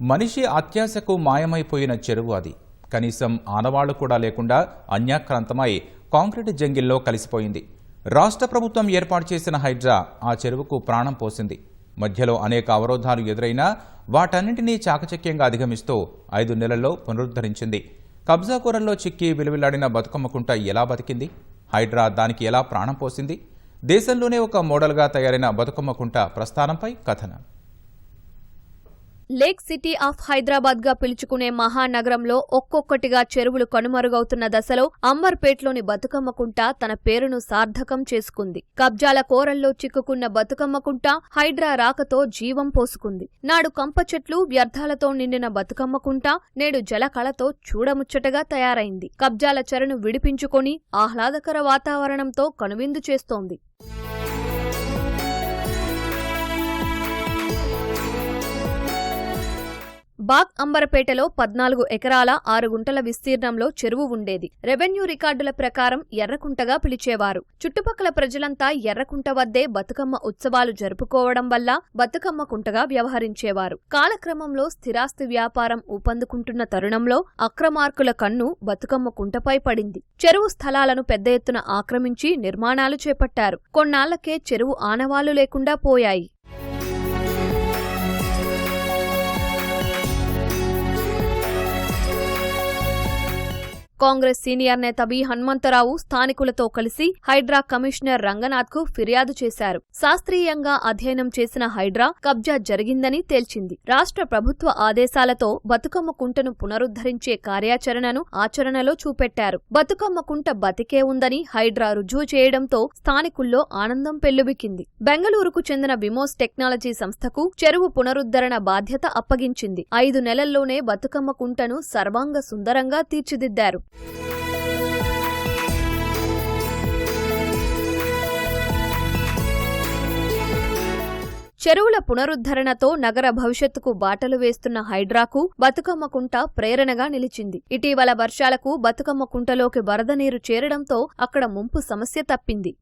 మనిషి అత్యాశకు మాయమైపోయిన చెరువు అది. కనీసం ఆనవాళ్ళు కూడా లేకుండా అన్యాక్రాంతమై కాంక్రీట్ జంగిల్లో కలిసిపోయింది. రాష్ట్ర ప్రభుత్వం ఏర్పాటు చేసిన హైడ్రా ఆ చెరువుకు ప్రాణం పోసింది. మధ్యలో అనేక అవరోధాలు ఎదురైనా వాటన్నింటినీ చాకచక్యంగా అధిగమిస్తూ ఐదు నెలల్లో పునరుద్ధరించింది. కబ్జా కూరల్లో చిక్కి విలువిల్లాడిన బతుకమ్మకుంట ఎలా బతికింది? హైడ్రా దానికి ఎలా ప్రాణం పోసింది? దేశంలోనే ఒక మోడల్గా తయారైన బతుకమ్మకుంట ప్రస్థానంపై కథనం. లేక్ సిటీ ఆఫ్ హైదరాబాద్గా పిలుచుకునే మహానగరంలో ఒక్కొక్కటిగా చెరువులు కనుమరుగవుతున్న దశలో అంబర్పేట్లోని బతుకమ్మకుంట తన పేరును సార్థకం చేసుకుంది. కబ్జాల కోరల్లో చిక్కుకున్న బతుకమ్మకుంట హైడ్రా రాకతో జీవం పోసుకుంది. నాడు కంప చెట్లు వ్యర్థాలతో నిండిన బతుకమ్మకుంట నేడు జలకళతో చూడముచ్చటగా తయారైంది. కబ్జాల చెరను విడిపించుకొని ఆహ్లాదకర వాతావరణంతో కనువిందు చేస్తోంది. బాగ్ అంబరపేటలో పద్నాలుగు ఎకరాల ఆరు గుంటల విస్తీర్ణంలో చెరువు ఉండేది. రెవెన్యూ రికార్డుల ప్రకారం ఎర్రకుంటగా పిలిచేవారు. చుట్టుపక్కల ప్రజలంతా ఎర్రకుంట వద్దే బతుకమ్మ ఉత్సవాలు జరుపుకోవడం వల్ల బతుకమ్మ కుంటగా వ్యవహరించేవారు. కాలక్రమంలో స్థిరాస్తి వ్యాపారం ఊపందుకుంటున్న తరుణంలో అక్రమార్కుల కన్ను బతుకమ్మ కుంటపై పడింది. చెరువు స్థలాలను పెద్ద ఎత్తున ఆక్రమించి నిర్మాణాలు చేపట్టారు. కొన్నాళ్ళకే చెరువు ఆనవాలు లేకుండా పోయాయి. కాంగ్రెస్ సీనియర్ నేత బి. హనుమంతరావు స్థానికులతో కలిసి హైడ్రా కమిషనర్ రంగనాథ్కు ఫిర్యాదు చేశారు. శాస్త్రీయంగా అధ్యయనం చేసిన హైడ్రా కబ్జా జరిగిందని తేల్చింది. రాష్ట్ర ప్రభుత్వ ఆదేశాలతో బతుకమ్మ కుంటను పునరుద్ధరించే కార్యాచరణను ఆచరణలో చూపెట్టారు. బతుకమ్మ కుంట బతికే ఉందని హైడ్రా రుజువు చేయడంతో స్థానికుల్లో ఆనందం పెల్లుబికింది. బెంగళూరుకు చెందిన విమోస్ టెక్నాలజీ సంస్థకు చెరువు పునరుద్ధరణ బాధ్యత అప్పగించింది. ఐదు నెలల్లోనే బతుకమ్మ కుంటను సర్వాంగ సుందరంగా తీర్చిదిద్దారు. చెరువుల పునరుద్ధరణతో నగర భవిష్యత్తుకు బాటలు వేస్తున్న హైడ్రాకు బతుకమ్మ కుంట ప్రేరణగా నిలిచింది. ఇటీవల వర్షాలకు బతుకమ్మ కుంటలోకి వరద నీరు చేరడంతో అక్కడ ముంపు సమస్య తప్పింది.